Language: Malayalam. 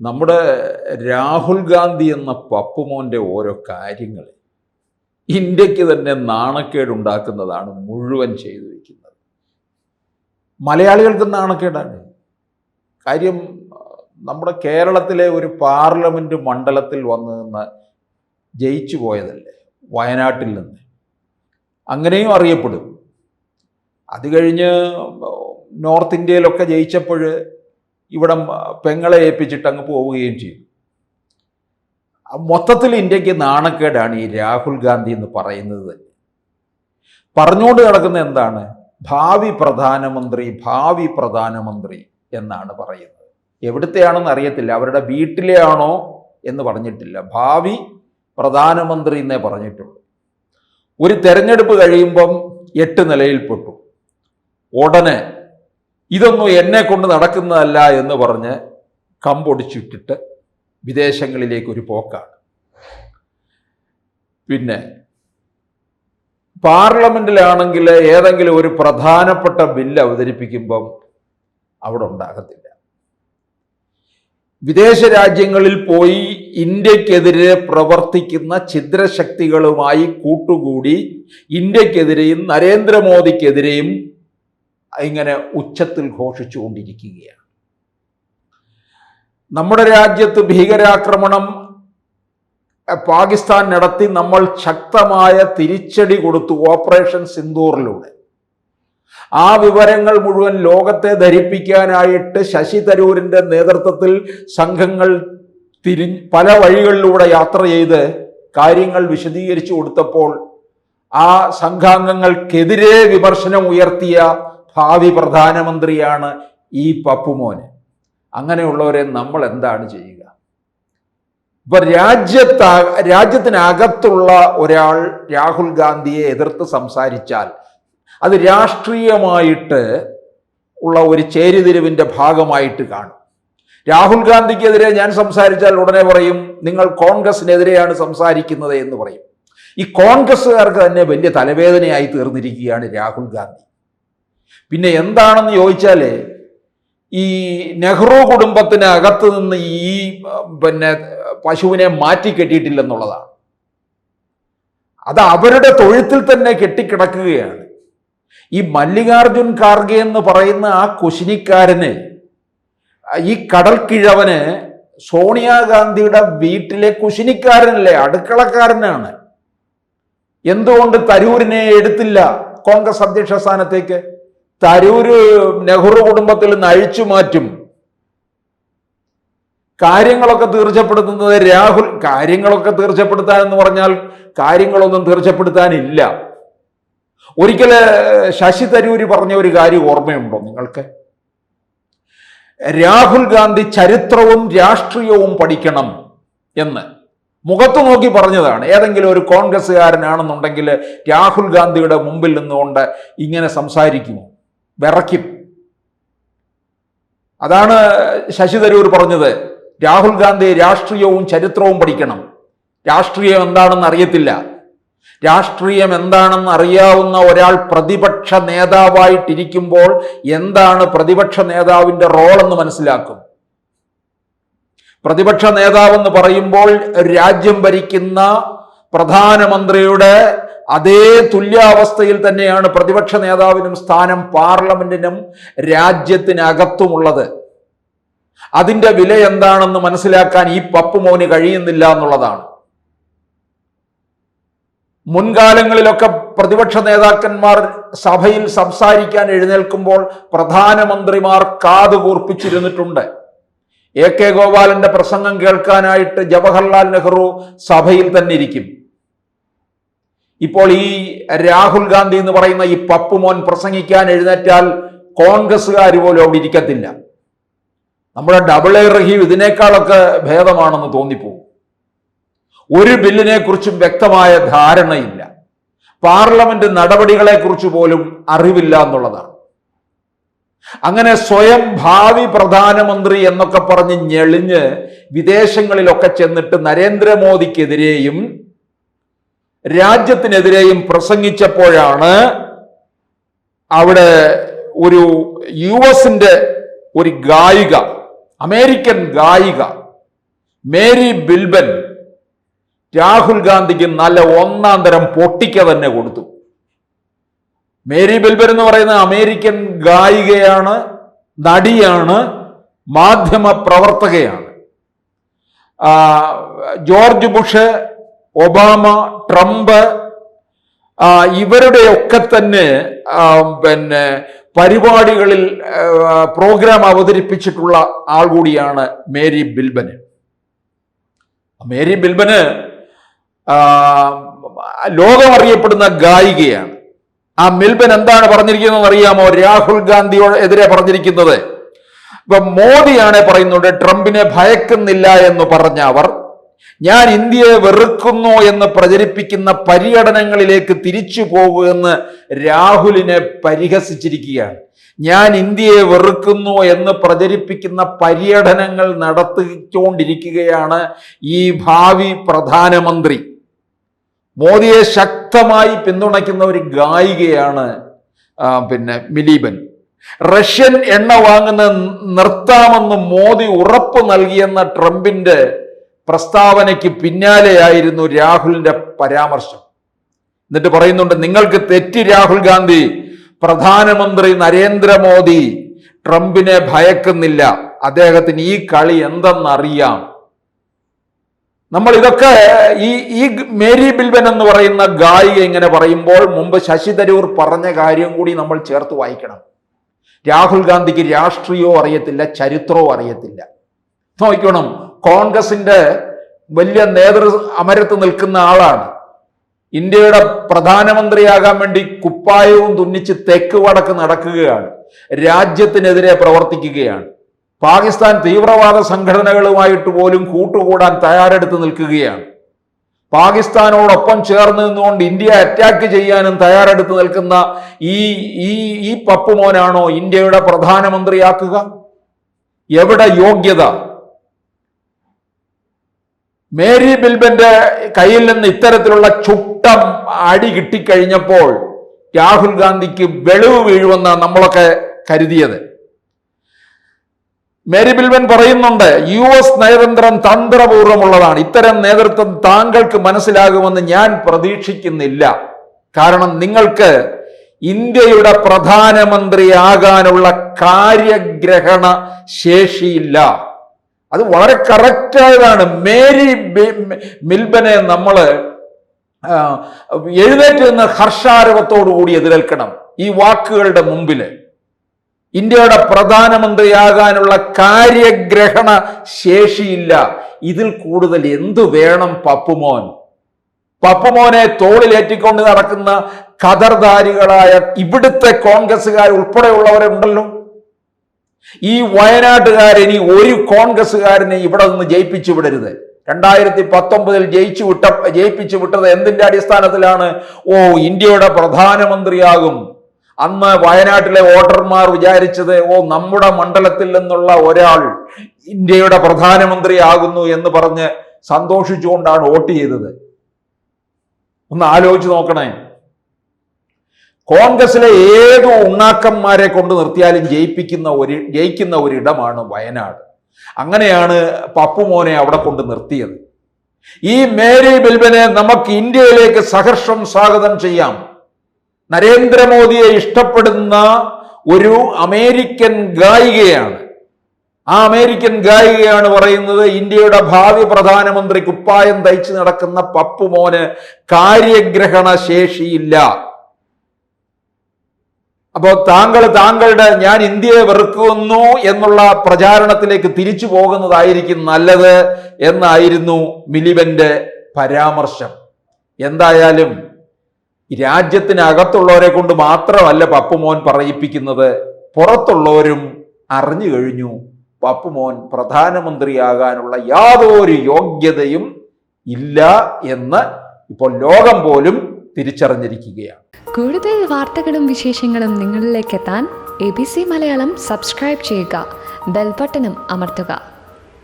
നമ്മുടെ രാഹുൽ ഗാന്ധി എന്ന പപ്പുമോന്റെ ഓരോ കാര്യങ്ങൾ ഇന്ത്യയ്ക്ക് തന്നെ നാണക്കേടുണ്ടാക്കുന്നതാണ് മുഴുവൻ ചെയ്തു വയ്ക്കുന്നത് മലയാളികൾക്ക് നാണക്കേടാണ്. കാര്യം നമ്മുടെ കേരളത്തിലെ ഒരു പാർലമെന്റ് മണ്ഡലത്തിൽ വന്ന് നിന്ന് ജയിച്ചു പോയതല്ലേ വയനാട്ടിൽ നിന്ന്. അങ്ങനെയും അറിയപ്പെടും. അത് കഴിഞ്ഞ് നോർത്ത് ഇന്ത്യയിലൊക്കെ ജയിച്ചപ്പോൾ ഇവിടെ പെങ്ങളെ ഏൽപ്പിച്ചിട്ട് അങ്ങ് പോവുകയും ചെയ്തു. മൊത്തത്തിൽ ഇന്ത്യയ്ക്ക് നാണക്കേടാണ് ഈ രാഹുൽ ഗാന്ധി എന്ന് പറയുന്നത് തന്നെ. പറഞ്ഞുകൊണ്ട് കിടക്കുന്ന എന്താണ്? ഭാവി പ്രധാനമന്ത്രി ഭാവി പ്രധാനമന്ത്രി എന്നാണ് പറയുന്നത്. എവിടുത്തെയാണെന്ന് അറിയത്തില്ല. അവരുടെ വീട്ടിലെ ആണോ എന്ന് പറഞ്ഞിട്ടില്ല. ഭാവി പ്രധാനമന്ത്രി എന്നേ പറഞ്ഞിട്ടുള്ളൂ. ഒരു തെരഞ്ഞെടുപ്പ് കഴിയുമ്പം എട്ട് നിലയിൽപ്പെട്ടു. ഉടനെ ഇതൊന്നും എന്നെ കൊണ്ട് നടക്കുന്നതല്ല എന്ന് പറഞ്ഞ് കമ്പൊടിച്ചിട്ടിട്ട് വിദേശങ്ങളിലേക്ക് ഒരു പോക്കാണ്. പിന്നെ പാർലമെന്റിലാണെങ്കിൽ ഏതെങ്കിലും ഒരു പ്രധാനപ്പെട്ട ബില്ല് അവതരിപ്പിക്കുമ്പം അവിടെ ഉണ്ടാകത്തില്ല. വിദേശ രാജ്യങ്ങളിൽ പോയി ഇന്ത്യക്കെതിരെ പ്രവർത്തിക്കുന്ന ഛിദ്രശക്തികളുമായി കൂട്ടുകൂടി ഇന്ത്യക്കെതിരെയും നരേന്ദ്രമോദിക്കെതിരെയും ഇങ്ങനെ ഉച്ചത്തിൽ ഘോഷിച്ചുകൊണ്ടിരിക്കുകയാണ്. നമ്മുടെ രാജ്യത്ത് ഭീകരാക്രമണം പാകിസ്ഥാൻ നടത്തി നമ്മൾ ശക്തമായ തിരിച്ചടി കൊടുത്തു ഓപ്പറേഷൻ സിന്ദൂറിലൂടെ. ആ വിവരങ്ങൾ മുഴുവൻ ലോകത്തെ ധരിപ്പിക്കാനായിട്ട് ശശി തരൂരിന്റെ നേതൃത്വത്തിൽ സംഘങ്ങൾ തിരി പല വഴികളിലൂടെ യാത്ര ചെയ്ത് കാര്യങ്ങൾ വിശദീകരിച്ചു കൊടുത്തപ്പോൾ ആ സംഘാംഗങ്ങൾക്കെതിരെ വിമർശനം ഉയർത്തിയ ഭാവി പ്രധാനമന്ത്രിയാണ് ഈ പപ്പുമോന്. അങ്ങനെയുള്ളവരെ നമ്മൾ എന്താണ് ചെയ്യുക? ഇപ്പൊ രാജ്യത്ത രാജ്യത്തിനകത്തുള്ള ഒരാൾ രാഹുൽ ഗാന്ധിയെ എതിർത്ത് സംസാരിച്ചാൽ അത് രാഷ്ട്രീയമായിട്ട് ഉള്ള ഒരു ചേരിതിരിവിന്റെ ഭാഗമായിട്ട് കാണും. രാഹുൽ ഗാന്ധിക്കെതിരെ ഞാൻ സംസാരിച്ചാൽ ഉടനെ പറയും നിങ്ങൾ കോൺഗ്രസിനെതിരെയാണ് സംസാരിക്കുന്നത് എന്ന് പറയും. ഈ കോൺഗ്രസ്സുകാർക്ക് തന്നെ വലിയ തലവേദനയായി തീർന്നിരിക്കുകയാണ് രാഹുൽ ഗാന്ധി. പിന്നെ എന്താണെന്ന് ചോദിച്ചാൽ ഈ നെഹ്റു കുടുംബത്തിന് അകത്ത് നിന്ന് ഈ പിന്നെ പശുവിനെ മാറ്റി കെട്ടിയിട്ടില്ലെന്നുള്ളതാണ്. അത് അവരുടെ തൊഴുത്തിൽ തന്നെ കെട്ടിക്കിടക്കുകയാണ്. ഈ മല്ലികാർജുൻ ഖാർഗെ എന്ന് പറയുന്ന ആ കുശിനിക്കാരന് ഈ കടൽക്കിഴവന് സോണിയാഗാന്ധിയുടെ വീട്ടിലെ കുശിനിക്കാരനല്ലേ അടുക്കളക്കാരനാണ്. എന്തുകൊണ്ട് തരൂരിനെ എടുത്തില്ല കോൺഗ്രസ് അധ്യക്ഷ സ്ഥാനത്തേക്ക്? തരൂര് നെഹ്റു കുടുംബത്തിൽ നിന്ന് അഴിച്ചു മാറ്റും. കാര്യങ്ങളൊക്കെ തീർച്ചപ്പെടുത്തുന്നത് രാഹുൽ കാര്യങ്ങളൊക്കെ തീർച്ചപ്പെടുത്താൻ എന്ന് പറഞ്ഞാൽ കാര്യങ്ങളൊന്നും തീർച്ചപ്പെടുത്താനില്ല. ഒരിക്കൽ ശശി തരൂര് പറഞ്ഞ ഒരു കാര്യം ഓർമ്മയുണ്ടോ നിങ്ങൾക്ക്? രാഹുൽ ഗാന്ധി ചരിത്രവും രാഷ്ട്രീയവും പഠിക്കണം എന്ന്. മുഖത്തു നോക്കി പറഞ്ഞതാണ്. ഏതെങ്കിലും ഒരു കോൺഗ്രസ്സുകാരനാണെന്നുണ്ടെങ്കിൽ രാഹുൽ ഗാന്ധിയുടെ മുമ്പിൽ നിന്നുകൊണ്ട് ഇങ്ങനെ സംസാരിക്കുമോ? വിറയ്ക്കും. അതാണ് ശശി തരൂർ പറഞ്ഞത്. രാഹുൽ ഗാന്ധി രാഷ്ട്രീയവും ചരിത്രവും പഠിക്കണം. രാഷ്ട്രീയം എന്താണെന്ന് അറിയത്തില്ല. രാഷ്ട്രീയം എന്താണെന്ന് അറിയാവുന്ന ഒരാൾ പ്രതിപക്ഷ നേതാവായിട്ടിരിക്കുമ്പോൾ എന്താണ് പ്രതിപക്ഷ നേതാവിന്റെ റോൾ എന്ന് മനസ്സിലാക്കും. പ്രതിപക്ഷ നേതാവെന്ന് പറയുമ്പോൾ രാജ്യം ഭരിക്കുന്ന പ്രധാനമന്ത്രിയുടെ അതേ തുല്യാവസ്ഥയിൽ തന്നെയാണ് പ്രതിപക്ഷ നേതാവിനും സ്ഥാനം പാർലമെന്റിനും രാജ്യത്തിനകത്തുമുള്ളത്. അതിന്റെ വില എന്താണെന്ന് മനസ്സിലാക്കാൻ ഈ പപ്പുമോന് കഴിയുന്നില്ല എന്നുള്ളതാണ്. മുൻകാലങ്ങളിലൊക്കെ പ്രതിപക്ഷ നേതാക്കന്മാർ സഭയിൽ സംസാരിക്കാൻ എഴുന്നേൽക്കുമ്പോൾ പ്രധാനമന്ത്രിമാർ കാതുകൂർപ്പിച്ചിരുന്നിട്ടുണ്ട് എ കെ ഗോപാലന്റെ പ്രസംഗം കേൾക്കാനായിട്ട് ജവഹർലാൽ നെഹ്റു സഭയിൽ തന്നെ ഇരിക്കും ഇപ്പോൾ ഈ രാഹുൽ ഗാന്ധി എന്ന് പറയുന്ന ഈ പപ്പുമോൻ പ്രസംഗിക്കാൻ എഴുന്നേറ്റാൽ കോൺഗ്രസ്സുകാർ പോലും അവിടെ ഇരിക്കത്തില്ല. നമ്മുടെ ഡബിൾ എ റഹീം ഇതിനേക്കാളൊക്കെ ഭേദമാണെന്ന് തോന്നിപ്പോകും. ഒരു ബില്ലിനെ കുറിച്ചും വ്യക്തമായ ധാരണയില്ല. പാർലമെന്റ് നടപടികളെ കുറിച്ച് പോലും അറിവില്ല എന്നുള്ളതാണ്. അങ്ങനെ സ്വയം ഭാവി പ്രധാനമന്ത്രി എന്നൊക്കെ പറഞ്ഞ് ഞെളിഞ്ഞ് വിദേശങ്ങളിലൊക്കെ ചെന്നിട്ട് നരേന്ദ്രമോദിക്കെതിരെയും രാജ്യത്തിനെതിരെയും പ്രസംഗിച്ചപ്പോഴാണ് അവിടെ ഒരു യു എസിന്റെ ഒരു ഗായിക അമേരിക്കൻ ഗായിക മേരി ബിൽബൻ രാഹുൽ ഗാന്ധിക്ക് നല്ല ഒന്നാം തരം പൊട്ടിക്ക തന്നെ കൊടുത്തു. മേരി ബിൽബൻ എന്ന് പറയുന്ന അമേരിക്കൻ ഗായികയാണ് നടിയാണ് മാധ്യമ പ്രവർത്തകയാണ് ജോർജ് ബുഷ് ഒബാമ ട്രംപ് ഇവരുടെ ഇവരുടെയൊക്കെ തന്നെ പിന്നെ പരിപാടികളിൽ പ്രോഗ്രാം അവതരിപ്പിച്ചിട്ടുള്ള ആൾ കൂടിയാണ് മേരി ബിൽബന്. മേരി ബിൽബന് ലോകം അറിയപ്പെടുന്ന ഗായികയാണ്. ആ മിൽബൻ എന്താണ് പറഞ്ഞിരിക്കുന്നത് അറിയാമോ? രാഹുൽ ഗാന്ധിയോട് എതിരെ പറഞ്ഞിരിക്കുന്നത്. ഇപ്പൊ മോദിയാണ് പറയുന്നത് ട്രംപിനെ ഭയക്കുന്നില്ല എന്ന് പറഞ്ഞ അവർ ഞാൻ ഇന്ത്യയെ വെറുക്കുന്നു എന്ന് പ്രചരിപ്പിക്കുന്ന പര്യടനങ്ങളിലേക്ക് തിരിച്ചു പോകുമെന്ന് രാഹുലിനെ പരിഹസിച്ചിരിക്കുകയാണ്. ഞാൻ ഇന്ത്യയെ വെറുക്കുന്നു എന്ന് പ്രചരിപ്പിക്കുന്ന പര്യടനങ്ങൾ നടത്തിക്കൊണ്ടിരിക്കുകയാണ് ഈ ഭാവി പ്രധാനമന്ത്രി. മോദിയെ ശക്തമായി പിന്തുണയ്ക്കുന്ന ഒരു ഗായികയാണ് പിന്നെ മിലീബൻ. റഷ്യൻ എണ്ണ വാങ്ങുന്ന നിർത്താമെന്ന് മോദി ഉറപ്പ് നൽകിയെന്ന ട്രംപിന്റെ പ്രസ്താവനയ്ക്ക് പിന്നാലെയായിരുന്നു രാഹുലിന്റെ പരാമർശം. എന്നിട്ട് പറയുന്നുണ്ട് നിങ്ങൾക്ക് തെറ്റി രാഹുൽ ഗാന്ധി പ്രധാനമന്ത്രി നരേന്ദ്രമോദി ട്രംപിനെ ഭയക്കുന്നില്ല. അദ്ദേഹത്തിന് ഈ കളി എന്തെന്നറിയാം. നമ്മൾ ഇതൊക്കെ ഈ ഈ മേരി ബിൽബൻ എന്ന് പറയുന്ന ഗായിക ഇങ്ങനെ പറയുമ്പോൾ മുമ്പ് ശശി തരൂർ പറഞ്ഞ കാര്യം കൂടി നമ്മൾ ചേർത്ത് വായിക്കണം. രാഹുൽ ഗാന്ധിക്ക് രാഷ്ട്രീയവും അറിയത്തില്ല ചരിത്രവും അറിയത്തില്ല. നോക്കണം കോൺഗ്രസിന്റെ വലിയ നേതൃ അമരത്ത് നിൽക്കുന്ന ആളാണ്. ഇന്ത്യയുടെ പ്രധാനമന്ത്രിയാകാൻ വേണ്ടി കുപ്പായവും തുന്നിച്ച് തെക്ക് വടക്ക് നടക്കുകയാണ്. രാജ്യത്തിനെതിരെ പ്രവർത്തിക്കുകയാണ്. പാകിസ്ഥാൻ തീവ്രവാദ സംഘടനകളുമായിട്ട് പോലും കൂട്ടുകൂടാൻ തയ്യാറെടുത്ത് നിൽക്കുകയാണ്. പാകിസ്ഥാനോടൊപ്പം ചേർന്ന് നിന്നുകൊണ്ട് ഇന്ത്യ അറ്റാക്ക് ചെയ്യാനും തയ്യാറെടുത്ത് നിൽക്കുന്ന ഈ ഈ ഈ പപ്പുമോനാണോ ഇന്ത്യയുടെ പ്രധാനമന്ത്രിയാക്കുക? എവിടെ യോഗ്യത? മേരി ബിൽബന്റെ കയ്യിൽ നിന്ന് ഇത്തരത്തിലുള്ള ചുട്ടം അടി കിട്ടിക്കഴിഞ്ഞപ്പോൾ രാഹുൽ ഗാന്ധിക്ക് വെളിവ് വീഴുമെന്ന് നമ്മളൊക്കെ കരുതിയത്. മേരി ബിൽബൻ പറയുന്നുണ്ട് യു എസ് നയതന്ത്രം തന്ത്രപൂർവമുള്ളതാണ് ഇത്തരം നേതൃത്വം താങ്കൾക്ക് മനസ്സിലാകുമെന്ന് ഞാൻ പ്രതീക്ഷിക്കുന്നില്ല. കാരണം നിങ്ങൾക്ക് ഇന്ത്യയുടെ പ്രധാനമന്ത്രിയാകാനുള്ള കാര്യഗ്രഹണ ശേഷിയില്ല. അത് വളരെ കറക്റ്റായതാണ് മേരി മിൽബനെ നമ്മൾ എഴുന്നേറ്റ് നിന്ന് ഹർഷാരവത്തോടു കൂടി എതിരേൽക്കണം. ഈ വാക്കുകളുടെ മുമ്പിൽ ഇന്ത്യയുടെ പ്രധാനമന്ത്രിയാകാനുള്ള കാര്യഗ്രഹണ ശേഷിയില്ല. ഇതിൽ കൂടുതൽ എന്തു വേണം പപ്പുമോൻ? പപ്പുമോനെ തോളിലേറ്റിക്കൊണ്ട് നടക്കുന്ന കതർധാരികളായ ഇവിടുത്തെ കോൺഗ്രസ്സുകാർ ഉൾപ്പെടെയുള്ളവരുണ്ടല്ലോ. ഈ വയനാട്ടുകാരനി ഒരു കോൺഗ്രസ്സുകാരനെ ഇവിടെ നിന്ന് ജയിപ്പിച്ചു വിടരുത്. രണ്ടായിരത്തി പത്തൊമ്പതിൽ ജയിച്ചു വിട്ട ജയിപ്പിച്ചു വിട്ടത് എന്തിന്റെ അടിസ്ഥാനത്തിലാണ്? ഓ ഇന്ത്യയുടെ പ്രധാനമന്ത്രിയാകും. അന്ന് വയനാട്ടിലെ വോട്ടർമാർ വിചാരിച്ചത് ഓ നമ്മുടെ മണ്ഡലത്തിൽ നിന്നുള്ള ഒരാൾ ഇന്ത്യയുടെ പ്രധാനമന്ത്രിയാകുന്നു എന്ന് പറഞ്ഞ് സന്തോഷിച്ചുകൊണ്ടാണ് വോട്ട് ചെയ്തത്. ഒന്ന് ആലോചിച്ച് നോക്കണേ. കോൺഗ്രസിലെ ഏത് ഉണ്ണാക്കന്മാരെ കൊണ്ട് നിർത്തിയാലും ജയിപ്പിക്കുന്ന ഒരു ജയിക്കുന്ന ഒരിടമാണ് വയനാട്. അങ്ങനെയാണ് പപ്പുമോനെ അവിടെ കൊണ്ട് നിർത്തിയത്. ഈ മേരി ബിൽബനെ നമുക്ക് ഇന്ത്യയിലേക്ക് സഹർഷം സ്വാഗതം ചെയ്യാം. നരേന്ദ്രമോദിയെ ഇഷ്ടപ്പെടുന്ന ഒരു അമേരിക്കൻ ഗായികയാണ്. ആ അമേരിക്കൻ ഗായികയാണ് പറയുന്നത് ഇന്ത്യയുടെ ഭാവി പ്രധാനമന്ത്രി കുപ്പായം തയ്ച്ചു നടക്കുന്ന പപ്പുമോന് കാര്യഗ്രഹണ ശേഷിയില്ല അപ്പോൾ താങ്കൾ താങ്കളുടെ ഞാൻ ഇന്ത്യയെ വെറുക്കുന്നു എന്നുള്ള പ്രചാരണത്തിലേക്ക് തിരിച്ചു പോകുന്നതായിരിക്കും നല്ലത് എന്നായിരുന്നു മിലിബന്റെ പരാമർശം. എന്തായാലും രാജ്യത്തിനകത്തുള്ളവരെ കൊണ്ട് മാത്രമല്ല പപ്പുമോൻ പറയിപ്പിക്കുന്നത്. പുറത്തുള്ളവരും അറിഞ്ഞു കഴിഞ്ഞു. പപ്പുമോൻ പ്രധാനമന്ത്രിയാകാനുള്ള യാതൊരു യോഗ്യതയും ഇല്ല എന്ന് ഇപ്പോൾ ലോകം പോലും തിരിച്ചറിഞ്ഞിരിക്കുകയാണ്. കൂടുതൽ വാർത്തകളും വിശേഷങ്ങളും നിങ്ങളിലേക്ക് എത്താൻ A B C Malayalam subscribe ചെയ്യുക. ബെൽബട്ടനും അമർത്തുക.